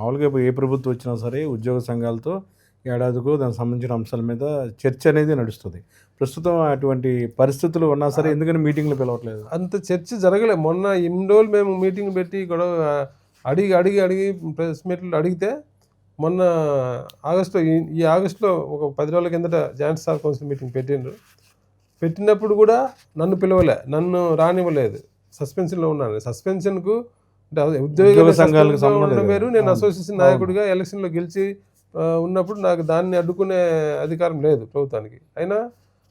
మామూలుగా ఇప్పుడు ఏ ప్రభుత్వం వచ్చినా సరే ఉద్యోగ సంఘాలతో ఏడాదికో దానికి సంబంధించిన అంశాల మీద చర్చ అనేది నడుస్తుంది. ప్రస్తుతం అటువంటి పరిస్థితులు ఉన్నా సరే ఎందుకని మీటింగ్లు పిలవట్లేదు? అంత చర్చ జరగలే. మొన్న ఇన్ని రోజులు మేము మీటింగ్ పెట్టి గొడవ అడిగి అడిగి అడిగి ప్రెస్ మీట్లు అడిగితే మొన్న ఆగస్టులో ఈ- ఈ ఆగస్టులో ఒక పది రోజుల కిందట జాయింట్ స్టార్ కౌన్సిల్ మీటింగ్ పెట్టిండ్రు. పెట్టినప్పుడు కూడా నన్ను పిలవలే. నన్ను రానివ్వలేదు. సస్పెన్షన్లో ఉన్నాను. సస్పెన్షన్కు అంటే అదే ఉద్యోగ సంఘాలకు సంబంధం. వేరు నేను. అసోసియేషన్ నాయకుడిగా ఎలక్షన్లో గెలిచి ఉన్నప్పుడు నాకు దాన్ని అడ్డుకునే అధికారం లేదు ప్రభుత్వానికి. అయినా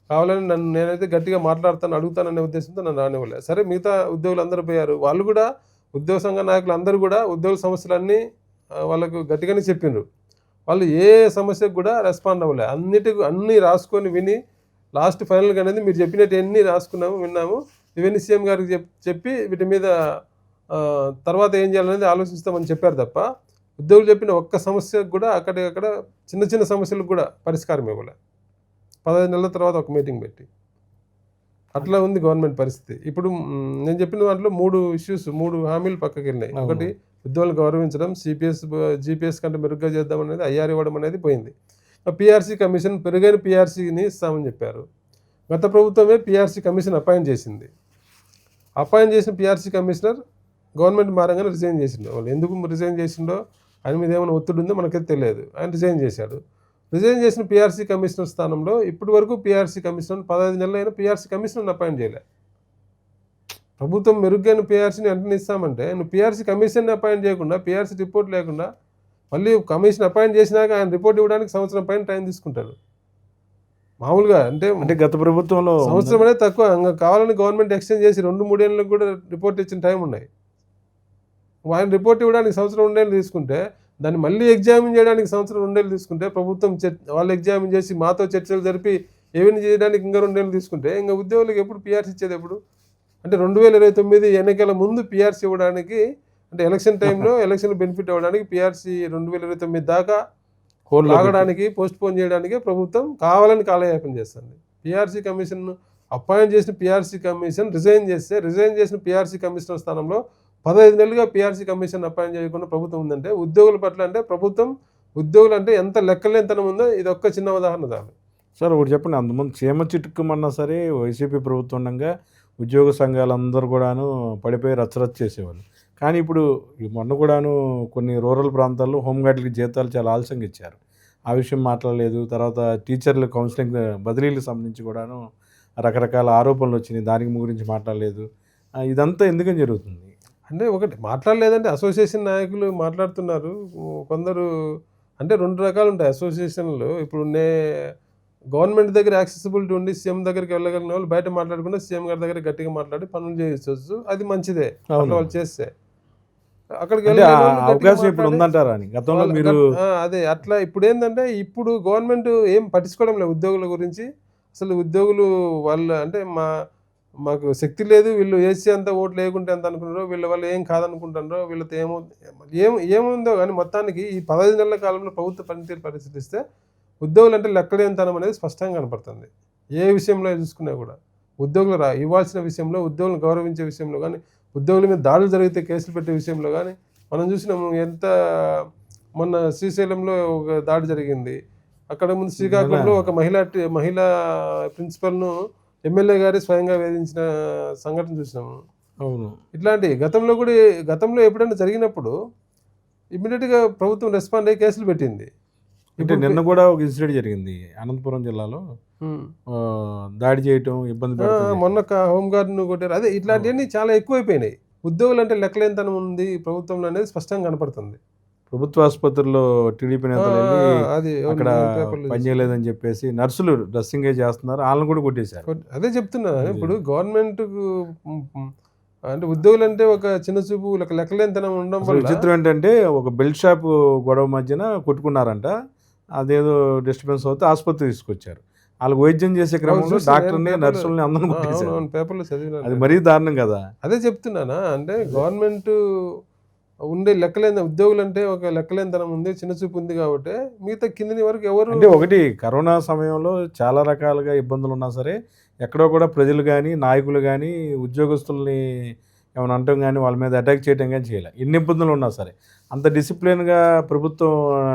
కావాలని నన్ను నేనైతే గట్టిగా మాట్లాడతాను అడుగుతాననే ఉద్దేశంతో నన్ను రానివ్వలేదు సరే మిగతా ఉద్యోగులు అందరూ పోయారు. వాళ్ళు కూడా ఉద్యోగ సంఘ నాయకులు అందరూ కూడా ఉద్యోగ సమస్యలన్నీ వాళ్ళకు గట్టిగానే చెప్పిండ్రు వాళ్ళు ఏ సమస్యకు కూడా రెస్పాండ్ అవ్వలే. అన్నిటికి అన్నీ రాసుకొని విని లాస్ట్ ఫైనల్గా అనేది మీరు చెప్పినట్టు ఎన్ని రాసుకున్నాము విన్నాము. ఇవన్నీ సీఎం గారికి చెప్ చెప్పి వీటి మీద తర్వాత ఏం చేయాలనేది ఆలోచిస్తామని చెప్పారు తప్ప ఉద్యోగులు చెప్పిన ఒక్క సమస్యకు కూడా అక్కడికక్కడ చిన్న చిన్న సమస్యలకు కూడా పరిష్కారం ఇవ్వలే. పదహైదు నెలల తర్వాత ఒక మీటింగ్ పెట్టి. అట్లా ఉంది గవర్నమెంట్ పరిస్థితి. ఇప్పుడు నేను చెప్పిన దాంట్లో మూడు ఇష్యూస్ మూడు హామీలు పక్కకి వెళ్ళినాయి. ఒకటి ఉద్యోగులు గౌరవించడం సిపిఎస్ జీపీఎస్ కంటే మెరుగ్గా చేద్దాం అనేది ఐఆర్ ఇవ్వడం అనేది పోయింది. పిఆర్సీ కమిషన్ పెరుగైన పిఆర్సీని ఇస్తామని చెప్పారు. గత ప్రభుత్వమే పిఆర్సీ కమిషన్ అపాయింట్ చేసింది. అపాయింట్ చేసిన పిఆర్సీ కమిషనర్ గవర్నమెంట్ మారంగానే రిజైన్ చేసిండు. వాళ్ళు ఎందుకు రిజైన్ చేసిండో ఆయన మీద ఏమైనా ఒత్తిడి ఉందో మనకైతే తెలియదు. ఆయన రిజైన్ చేశాడు. రిజైన్ చేసిన పిఆర్సీ కమిషనర్ స్థానంలో ఇప్పటి వరకు పిఆర్సీ కమిషనర్ పదహైదు నెలలు అయినా పిఆర్సీ కమిషనర్ అపాయింట్ చేయలే. ప్రభుత్వం మెరుగైన పిఆర్సీని వెంటనే ఇస్తామంటే నువ్వు పిఆర్సీ కమిషన్ని అపాయింట్ చేయకుండా పిఆర్సీ రిపోర్ట్ లేకుండా మళ్ళీ కమిషన్ అపాయింట్ చేసినాక ఆయన రిపోర్ట్ ఇవ్వడానికి సంవత్సరం పైన టైం తీసుకుంటారు మామూలుగా అంటే అంటే గత ప్రభుత్వంలో సంవత్సరం అనేది తక్కువ. ఇంకా కావాలని గవర్నమెంట్ ఎక్స్టెండ్ చేసి రెండు మూడేళ్ళకి కూడా రిపోర్ట్ ఇచ్చిన టైం ఉన్నాయి. ఆయన రిపోర్ట్ ఇవ్వడానికి సంవత్సరం రెండేళ్ళు తీసుకుంటే దాన్ని మళ్ళీ ఎగ్జామిన్ చేయడానికి సంవత్సరం రెండేళ్ళు తీసుకుంటే ప్రభుత్వం వాళ్ళు ఎగ్జామిన్ చేసి మాతో చర్చలు జరిపి ఏమైనా చేయడానికి ఇంకా రెండేళ్ళు తీసుకుంటే ఇంకా ఉద్యోగులకు ఎప్పుడు పిఆర్సీ ఇచ్చేది ఎప్పుడు? అంటే రెండు వేల ఇరవై తొమ్మిది ఎన్నికల ముందు పిఆర్సీ ఇవ్వడానికి అంటే ఎలక్షన్ టైంలో ఎలక్షన్ బెనిఫిట్ ఇవ్వడానికి పిఆర్సీ రెండు వేల ఇరవై తొమ్మిది దాకా లాగడానికి పోస్ట్ పోన్ చేయడానికి ప్రభుత్వం కావాలని కాలయాపన చేస్తుంది. పిఆర్సీ కమిషన్ అపాయింట్ చేసిన పిఆర్సీ కమిషన్ రిజైన్ చేస్తే రిజైన్ చేసిన పిఆర్సీ కమిషనర్ స్థానంలో పదహైదు నెలలుగా పిఆర్సీ కమిషన్ అపాయింట్ చేయకుండా ప్రభుత్వం ఉందంటే ఉద్యోగుల పట్ల అంటే ప్రభుత్వం ఉద్యోగులు అంటే ఎంత లెక్కలేనితనం ఉందో ఇది ఒక్క చిన్న ఉదాహరణ చాలు సార్ ఒకటి చెప్పండి. అంతకుముందు చీమ చిట్టుకుమన్నా సరే వైసీపీ ప్రభుత్వం ఉండగా ఉద్యోగ సంఘాలందరూ కూడాను పడిపోయి రచ్చరచ్చ చేసేవాళ్ళు. కానీ ఇప్పుడు మొన్న కూడాను కొన్ని రూరల్ ప్రాంతాల్లో హోంగార్డులకి జీతాలు చాలా ఆలస్యంగా ఇచ్చారు. ఆ విషయం మాట్లాడలేదు. తర్వాత టీచర్ల కౌన్సిలింగ్ బదిలీలకు సంబంధించి కూడాను రకరకాల ఆరోపణలు వచ్చినాయి. దానికి గురించి మాట్లాడలేదు. ఇదంతా ఎందుకని జరుగుతుంది? అంటే ఒకటి మాట్లాడలేదంటే అసోసియేషన్ నాయకులు మాట్లాడుతున్నారు. కొందరు అంటే రెండు రకాలు ఉంటాయి. అసోసియేషన్లు ఇప్పుడు నే గవర్నమెంట్ దగ్గర యాక్సెసిబిలిటీ ఉండి సీఎం దగ్గరికి వెళ్ళగలిగిన వాళ్ళు బయట మాట్లాడకుండా సీఎం గారి దగ్గర గట్టిగా మాట్లాడి పనులు చేయొచ్చు అది మంచిదే. అట్లా. వాళ్ళు చేస్తే. అక్కడికి వాళ్ళు అవకాశం ఇప్పుడు ఉందంటారా గతంలో మీరు అదే అట్లా ఇప్పుడు ఏంటంటే ఇప్పుడు గవర్నమెంట్ ఏం పట్టించుకోవడం లేదు ఉద్యోగుల గురించి. అసలు ఉద్యోగులు వాళ్ళ అంటే మా మాకు శక్తి లేదు వీళ్ళు ఏసీ అంత ఓట్లు వేయకుంటే ఎంత అనుకున్నారో వీళ్ళ వల్ల ఏం కాదనుకుంటున్నారో వీళ్ళతో ఏమో ఏం ఏముందో కానీ మొత్తానికి ఈ పదహైదు నెలల కాలంలో ప్రభుత్వ పనితీరు పరిశీలిస్తే ఉద్యోగులు అంటే లెక్కలేనితనం అనేది స్పష్టంగా కనపడుతుంది. ఏ విషయంలో చూసుకున్నా కూడా. ఉద్యోగులు రా ఇవ్వాల్సిన విషయంలో ఉద్యోగులను గౌరవించే విషయంలో కానీ ఉద్యోగుల మీద దాడులు జరిగితే కేసులు పెట్టే విషయంలో కానీ మనం చూసినాము ఎంత మొన్న శ్రీశైలంలో ఒక దాడి జరిగింది. అక్కడ ముందు శ్రీకాకుళంలో ఒక మహిళా మహిళా ప్రిన్సిపల్ను ఎమ్మెల్యే గారి స్వయంగా వేధించిన సంఘటన చూసినాము అవును. ఇట్లాంటి గతంలో కూడా గతంలో ఎప్పుడైనా జరిగినప్పుడు ఇమ్మీడియట్గా ప్రభుత్వం రెస్పాండ్ అయ్యి కేసులు పెట్టింది. అంటే ఇప్పుడు- నిన్న కూడా ఒక ఇన్సిడెంట్ జరిగింది. అనంతపురం జిల్లాలో దాడి చేయటం ఇబ్బంది మొన్న హోంగార్డ్ను కొట్టారు. అదే ఇట్లాంటివన్నీ చాలా ఎక్కువైపోయినాయి. ఉద్యోగులు అంటే లెక్కలేనితనం ఉంది. ప్రభుత్వంలో అనేది స్పష్టంగా కనపడుతుంది. ప్రభుత్వ ఆసుపత్రిలో టీడీపీ నేతలు వెళ్ళి అది అక్కడ నేను పేపర్లో పని చూసాను. చేయలేదని చెప్పేసి నర్సులు డ్రెస్సింగ్ చేస్తున్నారు? వాళ్ళని కూడా కొట్టేశారు. కొట్- అదే చెప్తున్నా. ఇప్పుడు గవర్నమెంట్ అంటే ఉద్యోగులు అంటే ఒక చిన్న చూపు ఒక లెక్కలేనితనం ఉండడం వల్ల విచిత్రం ఏంటంటే ఒక బెల్ట్ షాప్ గొడవ మధ్యన కొట్టుకున్నారంట. అదేదో డిస్టర్బెన్స్ అవుతే ఆసుపత్రి తీసుకొచ్చారు. వాళ్ళకి వైద్యం చేసే క్రమంలో డాక్టర్ని నర్సుల్ని అవును పేపర్లో చదివినా అది మరీ దారుణం కదా. అదే చెప్తున్నానా? అంటే గవర్నమెంట్ ఉండే లెక్కలేని ఉద్యోగులు అంటే ఒక లెక్కలేనితనం ఉంది చిన్న చూపు ఉంది కాబట్టి మిగతా కింది వరకు ఎవరు అంటే ఒకటి కరోనా సమయంలో చాలా రకాలుగా ఇబ్బందులు ఉన్నా సరే ఎక్కడో కూడా ప్రజలు కానీ నాయకులు కానీ ఉద్యోగస్తుల్ని ఏమైనా అంటాం కానీ వాళ్ళ మీద అటాక్ చేయడం కానీ చేయలే. ఎన్ని ఇబ్బందులు ఉన్నా సరే. అంత డిసిప్లిన్గా ప్రభుత్వం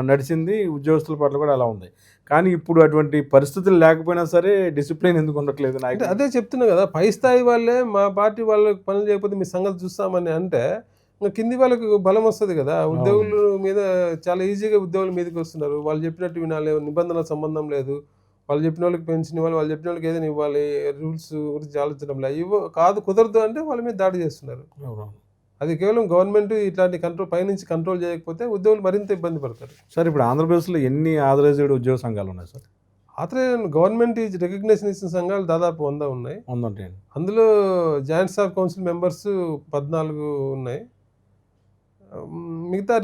నడిచింది ఉద్యోగస్తుల పట్ల కూడా అలా ఉంది. కానీ ఇప్పుడు అటువంటి పరిస్థితులు లేకపోయినా సరే డిసిప్లిన్ ఎందుకు ఉండట్లేదు నాయకులు? అదే చెప్తున్నా కదా పై స్థాయి వాళ్ళే మా పార్టీ వాళ్ళకి పనులు చేయకపోతే మీ సంగతి చూస్తామని అంటే కింది వాళ్ళకి బలం వస్తుంది కదా ఉద్యోగుల మీద చాలా ఈజీగా ఉద్యోగుల మీదకి వస్తున్నారు. వాళ్ళు చెప్పినట్టు వినాలి నిబంధన సంబంధం లేదు. వాళ్ళు చెప్పిన వాళ్ళకి పెన్షన్ ఇవ్వాలి వాళ్ళు చెప్పిన వాళ్ళకి ఏదైనా ఇవ్వాలి రూల్స్ గురించి ఆలోచించడం లేదు ఇవ్వ కాదు కుదరదు అంటే వాళ్ళ మీద దాడి చేస్తున్నారు. అది కేవలం గవర్నమెంట్ ఇట్లాంటి కంట్రోల్ పైనుంచి కంట్రోల్ చేయకపోతే ఉద్యోగులు మరింత ఇబ్బంది పడతారు. సార్ ఇప్పుడు ఆంధ్రప్రదేశ్లో ఎన్ని ఆథరైజ్డ్ ఉద్యోగ సంఘాలు ఉన్నాయి సార్? అతనే గవర్నమెంట్ రికగ్నేషన్ ఇచ్చిన సంఘాలు దాదాపు వంద ఉన్నాయి. అందులో జాయింట్ స్టాఫ్ కౌన్సిల్ మెంబర్స్ పద్నాలుగు ఉన్నాయి. మిగతా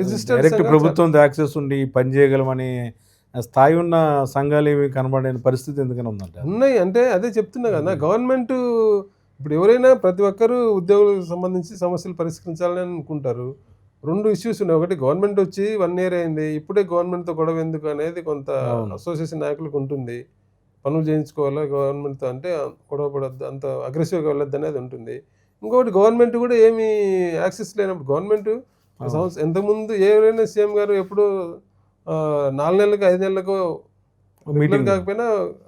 రిజిస్టర్డ్ డైరెక్ట్ ప్రభుత్వం యాక్సెస్ ఉండి పని చేయగలమని స్థాయి ఉన్న సంఘాలు ఏమి కనబడని పరిస్థితి ఎందుకని ఉందంట? ఉన్నాయి. అంటే అదే చెప్తున్నా కదా గవర్నమెంట్ ఇప్పుడు ఎవరైనా ప్రతి ఒక్కరూ ఉద్యోగులకు సంబంధించి సమస్యలు పరిష్కరించాలని అనుకుంటారు. రెండు ఇష్యూస్ ఉన్నాయి. ఒకటి గవర్నమెంట్ వచ్చి వన్ ఇయర్ అయింది. ఇప్పుడే గవర్నమెంట్తో గొడవ ఎందుకు అనేది కొంత. అసోసియేషన్ నాయకులకు ఉంటుంది. పనులు చేయించుకోవాలా గవర్నమెంట్తో అంటే గొడవ పడద్దు అంత అగ్రెసివ్గా వెళ్ళొద్దు అనేది ఉంటుంది. ఇంకొకటి గవర్నమెంట్ కూడా ఏమీ యాక్సెస్ లేనప్పుడు గవర్నమెంట్. సంవత్సరం ఎంతకుముందు ఎవరైనా సీఎం గారు ఎప్పుడు నాలుగు నెలలకు ఐదు నెలలకు మీటింగ్ కాకపోయినా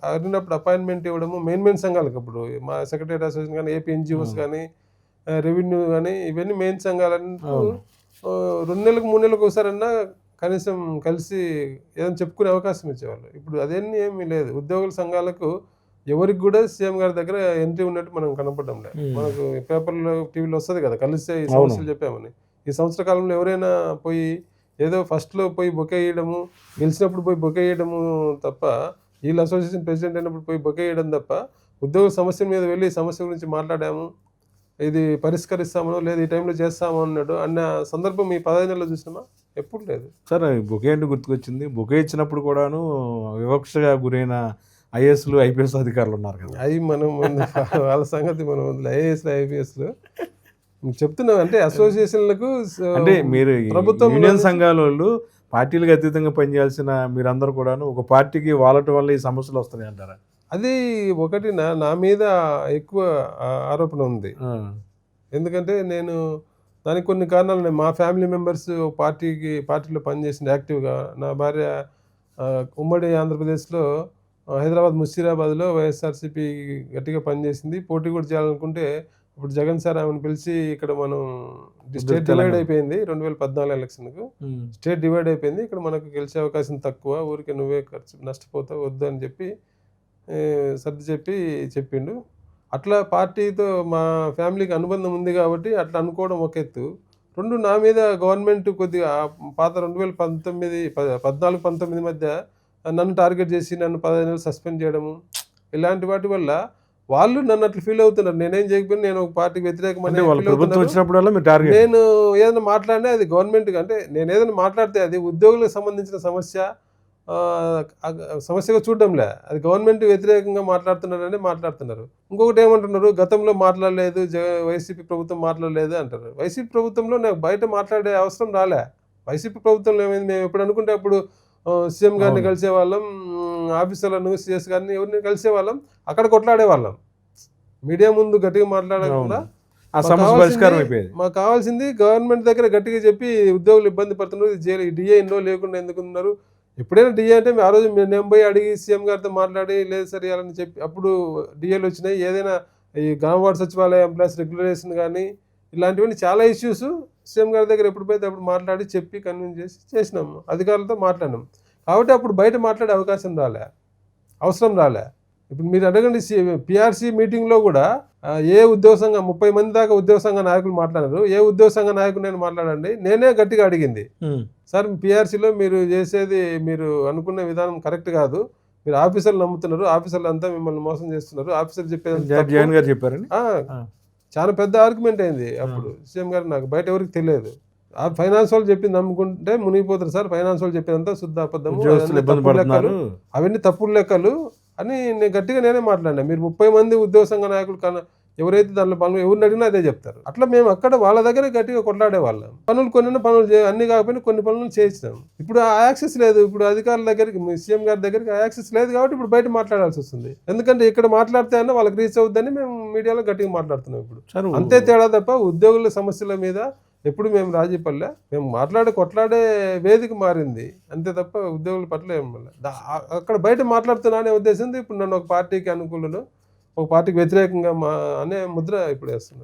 అడిగినప్పుడు అపాయింట్మెంట్ ఇవ్వడము మెయిన్ మెయిన్ సంఘాలకు అప్పుడు మా సెక్రటరీ అసోసియేషన్ కానీ ఏపీ ఎన్జిఓస్. కానీ రెవెన్యూ కానీ ఇవన్నీ మెయిన్ సంఘాలంటూ. ఆ, రెండు నెలలకు మూడు నెలలకు ఒకసారన్నా కనీసం కలిసి ఏదైనా చెప్పుకునే అవకాశం ఇచ్చేవాళ్ళు ఇప్పుడు అదేన్నీ ఏమీ లేదు ఉద్యోగుల సంఘాలకు ఎవరికి కూడా సీఎం గారి దగ్గర ఎంట్రీ ఉన్నట్టు మనం కనపడడం లేదు. మనకు పేపర్లో టీవీలో వస్తుంది కదా కలిస్తే ఈ. సమస్యలు చెప్పామని. ఈ సంవత్సర కాలంలో ఎవరైనా పోయి ఏదో ఫస్ట్లో పోయి బొకే వేయడము గెలిచినప్పుడు పోయి బొకే వేయడము తప్ప వీళ్ళ అసోసియేషన్ ప్రెసిడెంట్ అయినప్పుడు పోయి బొకే వేయడం తప్ప ఉద్యోగ సమస్య మీద వెళ్ళి సమస్య గురించి మాట్లాడాము ఇది పరిష్కరిస్తామనో లేదు ఈ టైంలో చేస్తాము అన్నాడు అన్న సందర్భం ఈ పదహైదు నెలలు చూసినామా? ఎప్పుడు లేదు. సార్ బొకే అంటే గుర్తుకొచ్చింది. బొకే ఇచ్చినప్పుడు కూడాను వివక్షగా గురైన ఐఏఎస్లు ఐపీఎస్ అధికారులు ఉన్నారు కదా. అవి మనం వాళ్ళ సంగతి మనం ఐఏఎస్ ఐపీఎస్లు. చెప్తున్నాం అంటే అసోసియేషన్లకు అంటే మీరు ప్రభుత్వం యూనియన్ సంఘాల వాళ్ళు పార్టీలకు అతీతంగా పనిచేయాల్సిన మీరందరూ కూడాను ఒక పార్టీకి వాళ్ళటం వల్ల ఈ సమస్యలు వస్తున్నాయి అంటారా? అది ఒకటి నా నా మీద ఎక్కువ ఆరోపణ ఉంది. ఎందుకంటే నేను దానికి కొన్ని కారణాలు మా ఫ్యామిలీ మెంబర్స్ పార్టీకి పార్టీలో పనిచేసిన యాక్టివ్గా. నా భార్య ఉమ్మడి ఆంధ్రప్రదేశ్లో హైదరాబాద్ ముషీరాబాద్లో వైఎస్ఆర్సీపీ గట్టిగా పనిచేసింది. పోటీ కూడా చేయాలనుకుంటే ఇప్పుడు జగన్ సార్ ఆమెను పిలిచి ఇక్కడ మనం స్టేట్ డివైడ్. అయిపోయింది రెండు వేల పద్నాలుగు ఎలక్షన్కు. స్టేట్ డివైడ్ అయిపోయింది. ఇక్కడ మనకు గెలిచే అవకాశం తక్కువ. ఊరికి నువ్వే ఖర్చు నష్టపోతావు వద్దు అని చెప్పి సర్ది చెప్పి చెప్పిండు. అట్లా పార్టీతో మా ఫ్యామిలీకి అనుబంధం ఉంది కాబట్టి అట్లా అనుకోవడం ఒక ఎత్తు. రెండు నా మీద గవర్నమెంట్ కొద్దిగా పాత రెండు వేల పంతొమ్మిది పద్నాలుగు పంతొమ్మిది మధ్య నన్ను టార్గెట్ చేసి నన్ను పదహైదు నెలలు సస్పెండ్ చేయడము ఇలాంటి వాటి వల్ల వాళ్ళు నన్ను అట్లా ఫీల్ అవుతున్నారు. నేనేం చేయకపోయినా నేను ఒక పార్టీకి వ్యతిరేకమని నేను ఏదైనా మాట్లాడినా అది గవర్నమెంట్ అంటే నేను ఏదైనా మాట్లాడితే అది ఉద్యోగులకు సంబంధించిన సమస్య సమస్యగా చూడడంలే. అది గవర్నమెంట్ వ్యతిరేకంగా మాట్లాడుతున్నారని మాట్లాడుతున్నారు. ఇంకొకటి ఏమంటున్నారు? గతంలో మాట్లాడలేదు జ వైసీపీ ప్రభుత్వం మాట్లాడలేదు అంటారు. వైసీపీ ప్రభుత్వంలో నాకు బయట మాట్లాడే అవసరం రాలే. వైసీపీ ప్రభుత్వంలో ఏమైంది? మేము ఎప్పుడు అనుకుంటే అప్పుడు సీఎం గారిని. కలిసే వాళ్ళం ఆఫీసర్లను సిఎస్ గారిని ఎవరిని కలిసే వాళ్ళం అక్కడ కొట్లాడే వాళ్ళం మీడియా ముందు గట్టిగా మాట్లాడకుండా మాకు కావాల్సింది- పరిష్కారం అయిపోయేది. మాకు కావాల్సింది గవర్నమెంట్ దగ్గర గట్టిగా చెప్పి ఉద్యోగులు ఇబ్బంది పడుతున్నారు జైలు డిఏ ఎన్నో లేకుండా ఎందుకు ఉన్నారు? ఎప్పుడైనా డిఏ అంటే ఆ రోజు నేను పోయి అడిగి సీఎం గారితో మాట్లాడి లేదు సరే అని చెప్పి అప్పుడు డిఏలు వచ్చినాయి. ఏదైనా ఈ గ్రామ వార్డు సచివాలయ ఎంప్లాయీస్ రెగ్యులేషన్ కానీ ఇలాంటివన్నీ చాలా ఇష్యూస్ సీఎం గారి దగ్గర ఎప్పుడు పోతే అప్పుడు మాట్లాడి చెప్పి కన్విన్స్ చేసి చేసినాము అధికారులతో మాట్లాడినాం. కాబట్టి అప్పుడు బయట మాట్లాడే అవకాశం రాలే. అవసరం రాలే. ఇప్పుడు మీరు అడగండి పిఆర్సీ మీటింగ్లో కూడా ఏ ఉద్యోగ సంఘం ముప్పై మంది దాకా ఉద్యోగ సంఘ నాయకులు మాట్లాడారు? ఏ ఉద్యోగ సంఘ నాయకుడు నేను మాట్లాడండి. నేనే గట్టిగా అడిగింది. సార్ పిఆర్సీలో మీరు చేసేది మీరు అనుకున్న విధానం కరెక్ట్ కాదు. మీరు ఆఫీసర్లు నమ్ముతున్నారు. ఆఫీసర్లు అంతా మిమ్మల్ని మోసం చేస్తున్నారు. ఆఫీసర్ చెప్పేది జగన్ గారు చెప్పారని ఆ. చాలా పెద్ద ఆర్గ్యుమెంట్ అయింది అప్పుడు. సీఎం గారు నాకు బయట ఎవరికి తెలియదు. ఆ ఫైనాన్స్ వాళ్ళు చెప్పింది నమ్ముకుంటే మునిగిపోతారు సార్. ఫైనాన్స్ వాళ్ళు చెప్పేదంతా శుద్ధ అబద్ధము లెక్కలు. అవన్నీ తప్పుడు లెక్కలు అని నేను గట్టిగా నేనే మాట్లాడినా. మీరు ముప్పై మంది ఉద్యోగ సంఘ నాయకులు ఎవరైతే దాంట్లో పనులు ఎవరిని అడిగినా అదే చెప్తారు. అట్లా మేము అక్కడ వాళ్ళ దగ్గర గట్టిగా కొట్లాడే వాళ్ళం పనులు కొన్ని పనులు అన్ని కాకపోయినా కొన్ని పనులు చేసినాం. ఇప్పుడు ఆ యాక్సెస్ లేదు. ఇప్పుడు అధికారుల దగ్గరికి సీఎం గారి దగ్గరికి ఆ యాక్సెస్ లేదు కాబట్టి ఇప్పుడు బయట మాట్లాడాల్సి వస్తుంది. ఎందుకంటే ఇక్కడ మాట్లాడితే అన్న వాళ్ళకి రీచ్ అవుద్దని మేము మీడియాలో గట్టిగా మాట్లాడుతున్నాం ఇప్పుడు. అంతే తేడా తప్ప ఉద్యోగుల సమస్యల మీద ఎప్పుడు మేము రాజీ పడలే. మేము మాట్లాడే కొట్లాడే వేదిక మారింది. అంతే తప్ప ఉద్యోగుల పట్ల ఏం అక్కడ బయట మాట్లాడుతున్నా అనే ఉద్దేశంతో ఇప్పుడు నన్ను ఒక పార్టీకి అనుకూలను ఒక పార్టీకి వ్యతిరేకంగా మా అనే ముద్ర ఇప్పుడు వేస్తున్నారు.